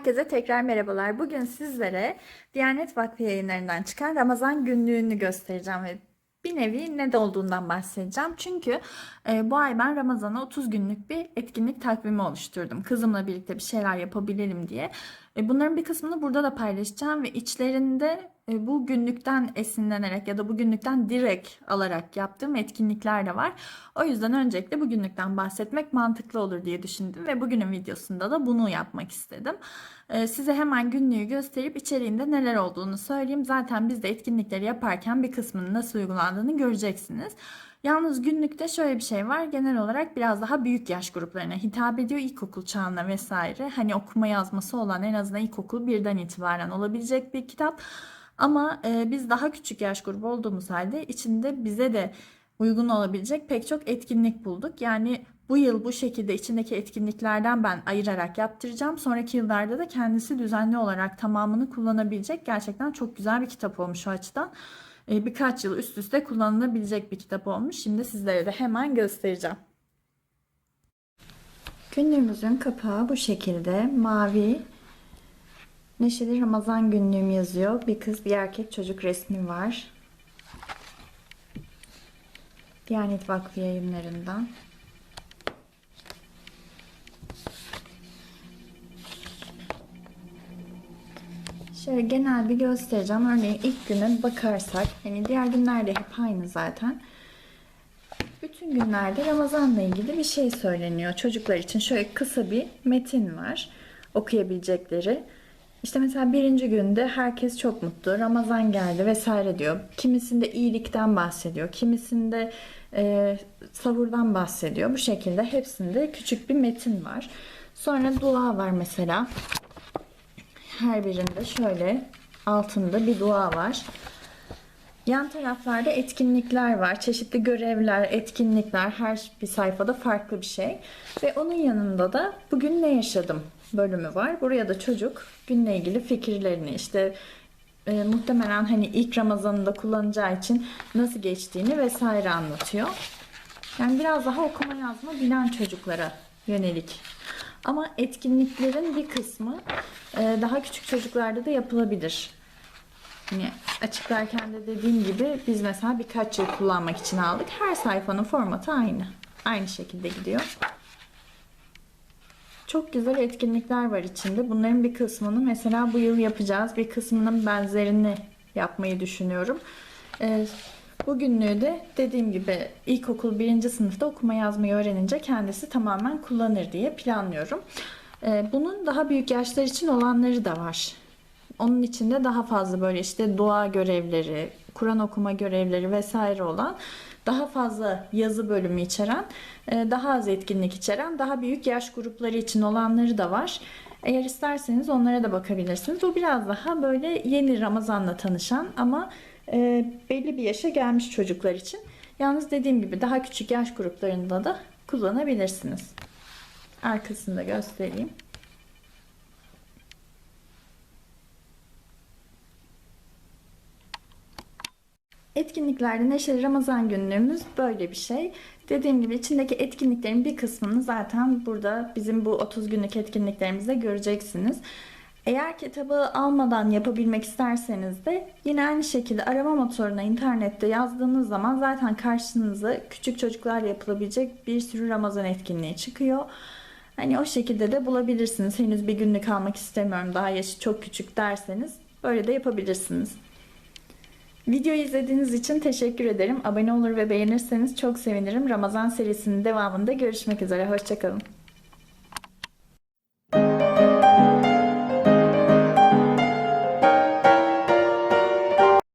Herkese tekrar merhabalar. Bugün sizlere Diyanet Vakfı yayınlarından çıkan Ramazan günlüğünü göstereceğim ve bir nevi ne de olduğundan bahsedeceğim. Çünkü e, bu ay ben Ramazan'a 30 günlük bir etkinlik takvimi oluşturdum. Kızımla birlikte bir şeyler yapabilelim diye. E, bunların bir kısmını burada da paylaşacağım ve içlerinde e, bu günlükten esinlenerek ya da bu günlükten direkt alarak yaptığım etkinlikler de var. O yüzden öncelikle bu günlükten bahsetmek mantıklı olur diye düşündüm ve bugünün videosunda da bunu yapmak istedim. E, size hemen günlüğü gösterip içeriğinde neler olduğunu söyleyeyim. Zaten biz de etkinlikleri yaparken bir kısmının nasıl uygulandığını göreceksiniz. Yalnız günlükte şöyle bir şey var. Genel olarak biraz daha büyük yaş gruplarına hitap ediyor. İlkokul çağına vesaire. Hani okuma yazması olan en azından ilkokul birden itibaren olabilecek bir kitap. Ama e, biz daha küçük yaş grubu olduğumuz halde içinde bize de uygun olabilecek pek çok etkinlik bulduk. Yani bu yıl bu şekilde içindeki etkinliklerden ben ayırarak yaptıracağım. Sonraki yıllarda da kendisi düzenli olarak tamamını kullanabilecek gerçekten çok güzel bir kitap olmuş o açıdan. E, birkaç yıl üst üste kullanılabilecek bir kitap olmuş. Şimdi sizlere de hemen göstereceğim. Günlüğümüzün kapağı bu şekilde mavi Neşeli Ramazan günlüğüm yazıyor. Bir kız bir erkek çocuk resmi var. Diyanet Vakfı yayınlarından. Şöyle genel bir göstereceğim. Örneğin ilk güne bakarsak, hani diğer günlerde hep aynı zaten. Bütün günlerde Ramazan'la ilgili bir şey söyleniyor. Çocuklar için şöyle kısa bir metin var. Okuyabilecekleri. İşte mesela birinci günde herkes çok mutlu. Ramazan geldi vesaire diyor. Kimisinde iyilikten bahsediyor. Kimisinde e, savurdan bahsediyor. Bu şekilde hepsinde küçük bir metin var. Sonra dua var mesela. Her birinde şöyle altında bir dua var. Yan taraflarda etkinlikler var. Çeşitli görevler, etkinlikler her bir sayfada farklı bir şey. Ve onun yanında da bugün ne yaşadım bölümü var. Buraya da çocuk günle ilgili fikirlerini işte e, muhtemelen hani ilk Ramazan'ında kullanacağı için nasıl geçtiğini vesaire anlatıyor. Yani biraz daha okuma yazma bilen çocuklara yönelik. Ama etkinliklerin bir kısmı e, daha küçük çocuklarda da yapılabilir. Hani açıklarken de dediğim gibi biz mesela birkaç yıl kullanmak için aldık. Her sayfanın formatı aynı. Aynı şekilde gidiyor. Çok güzel etkinlikler var içinde. Bunların bir kısmını mesela bu yıl yapacağız. Bir kısmının benzerini yapmayı düşünüyorum. Ee, bugünlüğü de dediğim gibi ilkokul birinci sınıfta okuma yazmayı öğrenince kendisi tamamen kullanır diye planlıyorum. Ee, bunun daha büyük yaşlar için olanları da var. Onun içinde daha fazla böyle işte dua görevleri, Kur'an okuma görevleri vesaire olan daha fazla yazı bölümü içeren, e, daha az etkinlik içeren, daha büyük yaş grupları için olanları da var. Eğer isterseniz onlara da bakabilirsiniz. Bu biraz daha böyle yeni Ramazan'la tanışan ama e, belli bir yaşa gelmiş çocuklar için. Yalnız dediğim gibi daha küçük yaş gruplarında da kullanabilirsiniz. Arkasını da göstereyim. Etkinliklerde Neşeli Ramazan günlüğümüz böyle bir şey. Dediğim gibi içindeki etkinliklerin bir kısmını zaten burada bizim bu 30 günlük etkinliklerimizde göreceksiniz. Eğer kitabı almadan yapabilmek isterseniz de yine aynı şekilde arama motoruna internette yazdığınız zaman zaten karşınıza küçük çocuklarla yapılabilecek bir sürü Ramazan etkinliği çıkıyor. Hani o şekilde de bulabilirsiniz. Henüz bir günlük almak istemiyorum daha yaşı çok küçük derseniz böyle de yapabilirsiniz. Videoyu izlediğiniz için teşekkür ederim. Abone olur ve beğenirseniz çok sevinirim. Ramazan serisinin devamında görüşmek üzere. Hoşçakalın.